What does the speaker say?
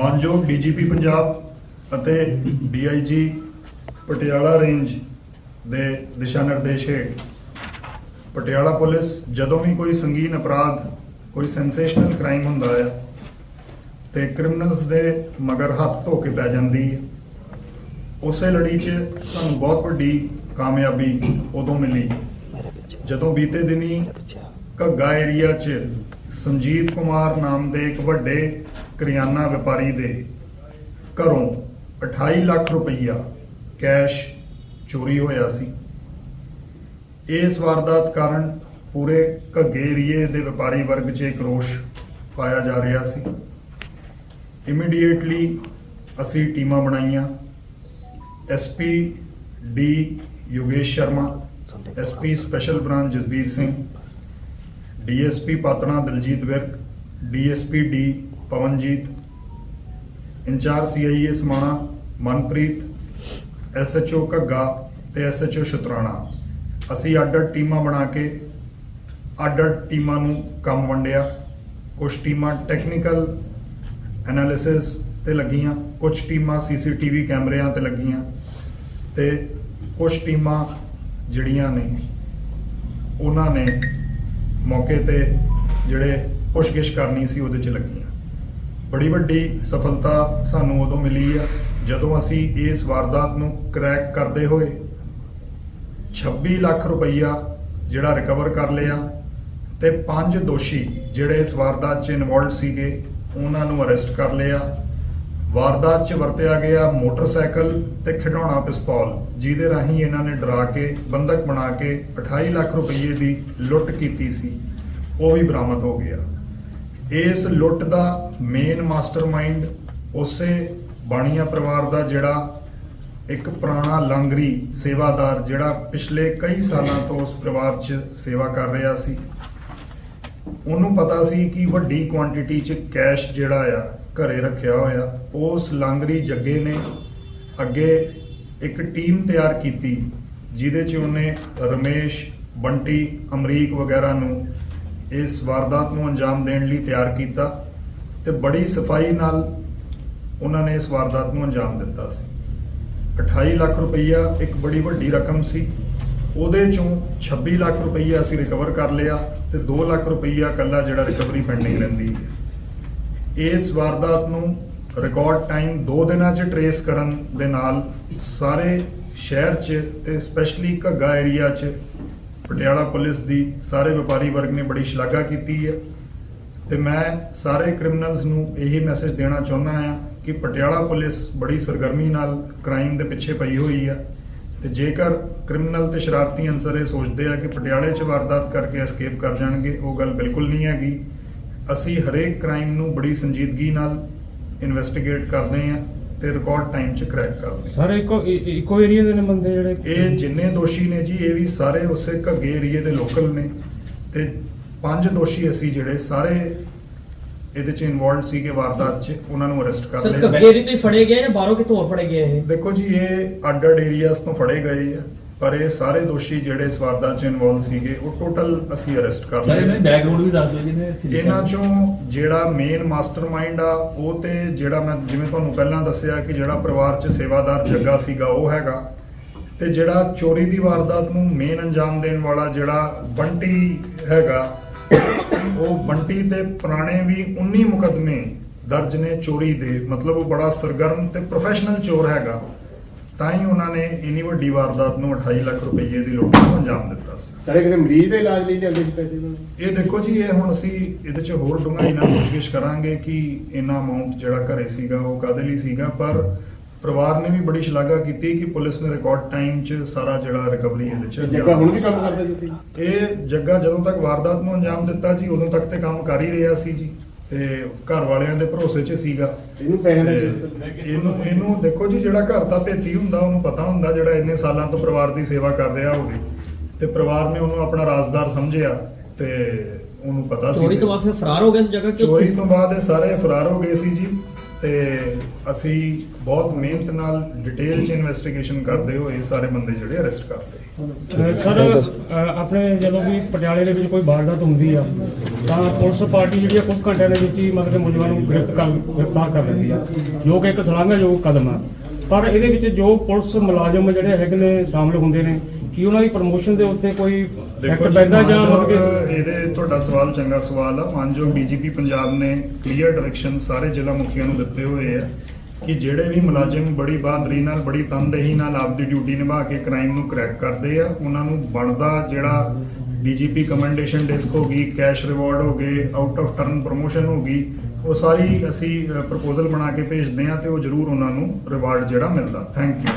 ਮਾਨਯੋਗ ਡੀਜੀਪੀ ਪੰਜਾਬ ਅਤੇ DIG Patiala range ਦੇ ਦਿਸ਼ਾ ਨਿਰਦੇਸ਼ ਹੇਠ। ਪਟਿਆਲਾ ਪੁਲਿਸ, ਜਦੋਂ ਵੀ ਕੋਈ ਸੰਗੀਨ ਅਪਰਾਧ, ਕੋਈ ਸੈਂਸੇਸ਼ਨਲ ਕ੍ਰਾਈਮ ਹੁੰਦਾ ਆ, ਤੇ ਕ੍ਰਿਮੀਨਲਸ ਦੇ ਮਗਰ ਹੱਥ ਧੋ ਕੇ ਪੈ ਜਾਂਦੀ ਹੈ ਉਸੇ ਲੜੀ 'ਚ ਸਾਨੂੰ ਬਹੁਤ ਵੱਡੀ ਕਾਮਯਾਬੀ ਉਦੋਂ ਮਿਲੀ। ਜਦੋਂ ਬੀਤੇ ਦਿਨੀ ਘੱਗਾ ਏਰੀਆ 'ਚ ਸੰਜੀਵ ਕੁਮਾਰ ਨਾਮ ਦੇ ਇੱਕ ਵੱਡੇ ਕਰਿਆਨਾ ਵਪਾਰੀ ਦੇ ਘਰੋਂ 28 ਲੱਖ ਰੁਪਈਆ ਕੈਸ਼ ਚੋਰੀ ਹੋਇਆ ਸੀ। ਇਸ ਵਾਰਦਾਤ ਕਾਰਨ ਪੂਰੇ ਘੱਗੇ ਏਰੀਏ ਦੇ ਵਪਾਰੀ ਵਰਗ 'ਚ ਇੱਕ ਰੋਸ਼ ਪਾਇਆ ਜਾ ਰਿਹਾ ਸੀ। ਇਮੀਡੀਏਟਲੀ ਅਸੀਂ ਟੀਮਾਂ ਬਣਾਈਆਂ। SP D Yogesh Sharma SP special branch Jasbir Singh DSP Patran Daljit Virk DSP D Pawanjit, incharge CIA Samana, Manpreet SHO Ghagga ਤੇ ਐਸਐਚਓ ਸ਼ੁਤਰਾਣਾ। ਅਸੀਂ ਅੱਡ-ਅੱਡ ਟੀਮਾਂ ਬਣਾ ਕੇ ਅੱਡ-ਅੱਡ ਟੀਮਾਂ ਨੂੰ ਕੰਮ ਵੰਡਿਆ। ਕੁਝ ਟੀਮਾਂ ਟੈਕਨੀਕਲ ਐਨਾਲਿਸਿਸ ਤੇ ਲੱਗੀਆਂ ਕੁਝ ਟੀਮਾਂ ਸੀਸੀਟੀਵੀ ਕੈਮਰਿਆਂ ਤੇ ਲੱਗੀਆਂ ਤੇ ਕੁਝ ਟੀਮਾਂ ਜਿਹੜੀਆਂ ਨੇ, ਉਹਨਾਂ ਨੇ ਮੌਕੇ ਤੇ ਜਿਹੜੇ ਪੁੱਛਗਿੱਛ ਕਰਨੀ ਸੀ ਉਹਦੇ 'ਚ ਲੱਗੀਆਂ। ਬੜੀ ਵੱਡੀ ਸਫਲਤਾ ਸਾਨੂੰ ਉਦੋਂ ਮਿਲੀ ਆ, ਜਦੋਂ ਅਸੀਂ ਇਸ ਵਾਰਦਾਤ ਨੂੰ ਕਰੈਕ ਕਰਦੇ ਹੋਏ 26 ਲੱਖ ਰੁਪਈਆ ਜਿਹੜਾ ਰਿਕਵਰ ਕਰ ਲਿਆ ਤੇ ਪੰਜ ਦੋਸ਼ੀ ਜਿਹੜੇ ਇਸ ਵਾਰਦਾਤ 'ਚ ਇਨਵੋਲਡ ਸੀਗੇ, ਉਹਨਾਂ ਨੂੰ ਅਰੈਸਟ ਕਰ ਲਿਆ। ਵਾਰਦਾਤ 'ਚ ਵਰਤਿਆ ਗਿਆ ਮੋਟਰਸਾਈਕਲ ਤੇ ਖਿਡੌਣਾ ਪਿਸਤੌਲ, ਜਿਹਦੇ ਰਾਹੀਂ ਇਹਨਾਂ ਨੇ ਡਰਾ ਕੇ ਬੰਦਕ ਬਣਾ ਕੇ 28 ਲੱਖ ਰੁਪਏ ਦੀ ਲੁੱਟ ਕੀਤੀ ਸੀ। ਉਹ ਵੀ ਬਰਾਮਦ ਹੋ ਗਿਆ। ਇਸ ਲੁੱਟ ਦਾ ਮੇਨ ਮਾਸਟਰਮਾਈਂਡ ਉਸੇ ਬਾਣੀਆ ਪਰਿਵਾਰ ਦਾ ਜਿਹੜਾ ਇੱਕ ਪੁਰਾਣਾ ਲੰਗਰੀ ਸੇਵਾਦਾਰ ਜਿਹੜਾ ਪਿਛਲੇ ਕਈ ਸਾਲਾਂ ਤੋਂ ਉਸ ਪਰਿਵਾਰ 'ਚ ਸੇਵਾ ਕਰ ਰਿਹਾ ਸੀ। ਉਹਨੂੰ ਪਤਾ ਸੀ ਕਿ ਵੱਡੀ ਕੁਆਂਟੀਟੀ 'ਚ ਕੈਸ਼ ਜਿਹੜਾ ਆ ਘਰੇ ਰੱਖਿਆ ਹੋਇਆ। ਉਸ ਲਾਂਗਰੀ ਜੱਗੇ ਨੇ ਅੱਗੇ ਇੱਕ ਟੀਮ ਤਿਆਰ ਕੀਤੀ, ਜਿਹਦੇ 'ਚ ਉਹਨੇ ਰਮੇਸ਼, ਬੰਟੀ, ਅਮਰੀਕ ਵਗੈਰਾ ਨੂੰ ਇਸ ਵਾਰਦਾਤ ਨੂੰ ਅੰਜਾਮ ਦੇਣ ਲਈ ਤਿਆਰ ਕੀਤਾ ਤੇ ਬੜੀ ਸਫ਼ਾਈ ਨਾਲ ਉਹਨਾਂ ਨੇ ਇਸ ਵਾਰਦਾਤ ਨੂੰ ਅੰਜਾਮ ਦਿੱਤਾ ਸੀ। 28 ਲੱਖ ਰੁਪਈਆ ਇੱਕ ਬੜੀ ਵੱਡੀ ਰਕਮ ਸੀ। ਉਹਦੇ ਚੋਂ 26 ਲੱਖ ਰੁਪਈਆ ਅਸੀਂ ਰਿਕਵਰ ਕਰ ਲਿਆ ਤੇ 2 ਲੱਖ ਰੁਪਈਆ ਕੱਲਾ ਜਿਹੜਾ ਰਿਕਵਰੀ ਪੈਂਡਿੰਗ ਰਹਿੰਦੀ ਹੈ। ਇਸ ਵਾਰਦਾਤ ਨੂੰ ਰਿਕਾਰਡ ਟਾਈਮ 2 ਦਿਨਾਂ 'ਚ ਟਰੇਸ ਕਰਨ ਦੇ ਨਾਲ ਸਾਰੇ ਸ਼ਹਿਰ 'ਚ ਤੇ ਸਪੈਸ਼ਲੀ ਘੱਗਾ ਏਰੀਆ 'ਚ ਪਟਿਆਲਾ ਪੁਲਿਸ ਦੀ ਸਾਰੇ ਵਪਾਰੀ ਵਰਗ ਨੇ ਬੜੀ ਸ਼ਲਾਘਾ ਕੀਤੀ ਹੈ ਤੇ ਮੈਂ ਸਾਰੇ ਕ੍ਰਿਮੀਨਲਸ ਨੂੰ ਇਹੀ ਮੈਸੇਜ ਦੇਣਾ ਚਾਹੁੰਦਾ ਹਾਂ ਕਿ ਪਟਿਆਲਾ ਪੁਲਿਸ ਬੜੀ ਸਰਗਰਮੀ ਨਾਲ ਕ੍ਰਾਈਮ ਦੇ ਪਿੱਛੇ ਪਈ ਹੋਈ ਆ ਤੇ ਜੇਕਰ ਕ੍ਰਿਮੀਨਲ ਤੇ ਸ਼ਰਾਰਤੀ ਅਨਸਰ ਇਹ ਸੋਚਦੇ ਆ ਕਿ ਪਟਿਆਲੇ 'ਚ ਵਾਰਦਾਤ ਕਰਕੇ ਐਸਕੇਪ ਕਰ ਜਾਣਗੇ, ਉਹ ਗੱਲ ਬਿਲਕੁਲ ਨਹੀਂ ਹੈਗੀ। ਅਸੀਂ ਹਰੇਕ ਕ੍ਰਾਈਮ ਨੂੰ ਬੜੀ ਸੰਜੀਦਗੀ ਨਾਲ ਇਨਵੈਸਟੀਗੇਟ ਕਰਦੇ ਆ ਤੇ ਰਿਕਾਰਡ ਟਾਈਮ 'ਚ ਕਰੈਕ ਕਰਦੇ ਸਰ ਇੱਕੋ ਇੱਕੋ ਏਰੀਆ ਦੇ ਨੇ ਬੰਦੇ ਜਿਹੜੇ? ਇਹ ਜਿੰਨੇ ਦੋਸ਼ੀ ਨੇ ਜੀ ਇਹ ਵੀ ਸਾਰੇ ਉਸੇ ਘੱਗੇ ਏਰੀਏ ਦੇ ਲੋਕਲ ਨੇ। ਤੇ ਪੰਜ ਦੋਸ਼ੀ ਅਸੀਂ ਜਿਹੜੇ ਸਾਰੇ ਇਹਦੇ ਚ ਇਨਵੋਲਡ ਸੀਗੇ ਵਾਰਦਾਤ ਚ ਉਹਨਾਂ ਨੂੰ ਅਰੈਸਟ ਕਰ ਸਰ ਲਿਆ। ਕੱਗੇ ਦੀ ਤੋਂ ਹੀ ਫੜੇ ਗਏ ਜਾਂ ਬਾਹਰੋਂ ਕਿਤੋਂ ਹੋਰ ਫੜੇ ਗਏ ਇਹ? ਦੇਖੋ ਜੀ ਇਹ ਅੱਡ ਅੱਡ ਏਰੀਆਸ ਤੋਂ ਫੜੇ ਗਏ ਆ। ਪਰ ਇਹ ਸਾਰੇ ਦੋਸ਼ੀ ਜਿਹੜੇ ਇਸ ਵਾਰਦਾਤ ਚ ਇਨਵੋਲਡ ਸੀਗੇ ਉਹ ਟੋਟਲ ਅਸੀਂ ਅਰੈਸਟ ਕਰ ਲਏ। ਦੀ ਬੈਕਗ੍ਰਾਉਂਡ ਵੀ ਦੱਸ ਦਿਓ ਜਿਹਨੇ ਇਹਨਾਂ ਚੋਂ ਜਿਹੜਾ ਮੇਨ ਮਾਸਟਰਮਾਈਂਡ ਆ ਉਹ ਤੇ ਜਿਹੜਾ ਮੈਂ ਜਿਵੇਂ ਤੁਹਾਨੂੰ ਪਹਿਲਾਂ ਦੱਸਿਆ ਕਿ ਜਿਹੜਾ ਪਰਿਵਾਰ 'ਚ ਸੇਵਾਦਾਰ ਜੱਗਾ ਸੀਗਾ ਉਹ ਹੈਗਾ। ਤੇ ਜਿਹੜਾ ਚੋਰੀ ਦੀ ਵਾਰਦਾਤ ਨੂੰ ਮੇਨ ਅੰਜਾਮ ਦੇਣ ਵਾਲਾ ਜਿਹੜਾ ਬੰਟੀ ਹੈਗਾ ਉਹ ਬੰਟੀ ਤੇ ਪੁਰਾਣੇ ਵੀ 19 ਮੁਕਦਮੇ ਦਰਜ ਨੇ ਚੋਰੀ ਦੇ। ਮਤਲਬ ਉਹ ਬੜਾ ਸਰਗਰਮ ਤੇ ਪ੍ਰੋਫੈਸ਼ਨਲ ਚੋਰ ਹੈਗਾ। ਤਾਂ ਹੀ ਉਹਨਾਂ ਨੇ ਇੰਨੀ ਵੱਡੀ ਵਾਰਦਾਤ ਨੂੰ 28 ਲੱਖ ਰੁਪਏ ਦੀ ਲੁੱਟ ਨੂੰ ਅੰਜਾਮ ਦਿੱਤਾ ਸੀ ਸਾਰੇ ਕਿਸੇ ਮਰੀਜ਼ ਦੇ ਇਲਾਜ ਲਈ ਜਾਂਦੇ ਸੀ ਪੈਸੇ ਨੂੰ? ਇਹ ਦੇਖੋ ਜੀ ਇਹ ਹੁਣ ਅਸੀਂ ਇਹਦੇ 'ਚ ਹੋਰ ਡੂੰਘਾਈ ਨਾਲ ਕੋਸ਼ਿਸ਼ ਕਰਾਂਗੇ ਕਿ ਇੰਨਾ ਅਮਾਉਂਟ ਜਿਹੜਾ ਘਰੇ ਸੀਗਾ ਉਹ ਕਾਦੇ ਲਈ ਸੀਗਾ ਪਰ ਪਰਿਵਾਰ ਨੇ ਵੀ ਬੜੀ ਸ਼ਲਾਘਾ ਕੀਤੀ ਕਿ ਪੁਲਿਸ ਨੇ ਰਿਕਾਰਡ ਟਾਈਮ 'ਚ ਸਾਰਾ ਜਿਹੜਾ ਰਿਕਵਰੀ ਇਹਦੇ 'ਚ ਜੱਗਾ ਹੁਣ ਵੀ ਕੰਮ ਕਰਦਾ ਜੀ? ਇਹ ਜੱਗਾ ਜਦੋਂ ਤੱਕ ਵਾਰਦਾਤ ਨੂੰ ਅੰਜਾਮ ਦਿੱਤਾ ਜੀ ਉਦੋਂ ਤੱਕ ਤੇ ਕੰਮ ਕਰ ਹੀ ਰਿਹਾ ਸੀ ਜੀ ਤੇ ਘਰ ਵਾਲਿਆਂ ਦੇ ਭਰੋਸੇ 'ਚ ਸੀਗਾ। ਇਹਨੂੰ ਪੈਸੇ ਤੇ ਦੇ ਇਹਨੂੰ ਇਹਨੂੰ ਦੇਖੋ ਜੀ ਜਿਹੜਾ ਘਰ ਦਾ ਭੇਤੀ ਹੁੰਦਾ ਉਹਨੂੰ ਪਤਾ ਹੁੰਦਾ ਜਿਹੜਾ ਇੰਨੇ ਸਾਲਾਂ ਤੋਂ ਪਰਿਵਾਰ ਦੀ ਸੇਵਾ ਕਰ ਰਿਹਾ ਹੋਵੇ। ਤੇ ਪਰਿਵਾਰ ਨੇ ਉਹਨੂੰ ਆਪਣਾ ਰਾਜ਼ਦਾਰ ਸਮਝਿਆ ਤੇ ਉਹਨੂੰ ਪਤਾ ਸੀ ਚੋਰੀ ਤੋਂ ਬਾਅਦ ਫਿਰ ਫਰਾਰ ਹੋ ਗਏ ਇਸ ਜਗ੍ਹਾ ਕਿ ਚੋਰੀ ਤੋਂ ਬਾਅਦ ਇਹ ਸਾਰੇ ਫਰਾਰ ਹੋ ਗਏ ਸੀ ਜੀ। ਤੇ ਅਸੀਂ ਬਹੁਤ ਮਿਹਨਤ ਨਾਲ ਡਿਟੇਲ ਚ ਇਨਵੈਸਟੀਗੇਸ਼ਨ ਕਰਦੇ ਹੋਏ ਇਹ ਸਾਰੇ ਬੰਦੇ ਜਿਹੜੇ ਅਰੈਸਟ ਕਰ ਲਏ। ਅਹ ਸਰ ਆਪਣੇ ਜਦੋਂ ਵੀ ਪਟਿਆਲੇ ਦੇ ਵਿੱਚ ਕੋਈ ਵਾਰਦਾਤ ਹੁੰਦੀ ਆ ਤਾਂ ਪੁਲਿਸ ਪਾਰਟੀ ਜਿਹੜੀ ਆ ਕੁਝ ਘੰਟਿਆਂ ਦੇ ਵਿੱਚ ਹੀ ਮਤਲਬ ਮੁਲਜ਼ਮਾਂ ਨੂੰ ਗ੍ਰਿਫਤ ਕਰ ਗ੍ਰਿਫਤਾਰ ਕਰ ਲੈਂਦੀ ਆ। ਜੋ ਕਿ ਇੱਕ ਸਲਾਘਾਯੋਗ ਕਦਮ ਆ। ਪਰ ਇਹਦੇ ਵਿੱਚ ਜੋ ਪੁਲਿਸ ਮੁਲਾਜ਼ਮ ਜਿਹੜੇ ਹੈਗੇ ਨੇ ਸ਼ਾਮਲ ਹੁੰਦੇ ਨੇ ਕੀ ਉਹਨਾਂ ਦੀ ਪ੍ਰਮੋਸ਼ਨ ਦੇ ਉੱਤੇ ਕੋਈ ਜੀ ਪੈਂਦਾ ਜਾਂ ਮਤਲਬ ਇਹਦੇ ਤੁਹਾਡਾ ਸਵਾਲ ਚੰਗਾ ਸਵਾਲ ਆ। ਮਾਨਯੋਗ ਡੀਜੀਪੀ ਪੰਜਾਬ ਨੇ ਕਲੀਅਰ ਡਾਇਰੈਕਸ਼ਨ ਸਾਰੇ ਜ਼ਿਲ੍ਹਾ ਮੁਖੀਆਂ ਨੂੰ ਦਿੱਤੇ ਹੋਏ ਆ। ਕਿ ਜਿਹੜੇ ਵੀ ਮੁਲਾਜ਼ਮ ਬੜੀ ਬਹਾਦਰੀ ਨਾਲ, ਬੜੀ ਤਨਦੇਹੀ ਨਾਲ ਆਪਦੀ ਡਿਊਟੀ ਨਿਭਾ ਕੇ ਕ੍ਰਾਈਮ ਨੂੰ ਕਰੈਕ ਕਰਦੇ ਆ, ਉਹਨਾਂ ਨੂੰ ਬਣਦਾ ਜਿਹੜਾ ਡੀਜੀਪੀ ਕਮੈਂਡੇਸ਼ਨ ਡਿਸਕ ਹੋ ਗਈ, ਕੈਸ਼ ਰਿਵਾਰਡ ਹੋ ਗਏ ਆਊਟ ਆਫ ਟਰਨ ਪ੍ਰੋਮੋਸ਼ਨ ਹੋ ਗਈ, ਉਹ ਸਾਰੀ ਅਸੀਂ ਪ੍ਰਪੋਜ਼ਲ ਬਣਾ ਕੇ ਭੇਜਦੇ ਆ ਤੇ ਉਹ ਜ਼ਰੂਰ ਉਹਨਾਂ ਨੂੰ ਰਿਵਾਰਡ ਜਿਹੜਾ ਮਿਲਦਾ। Thank you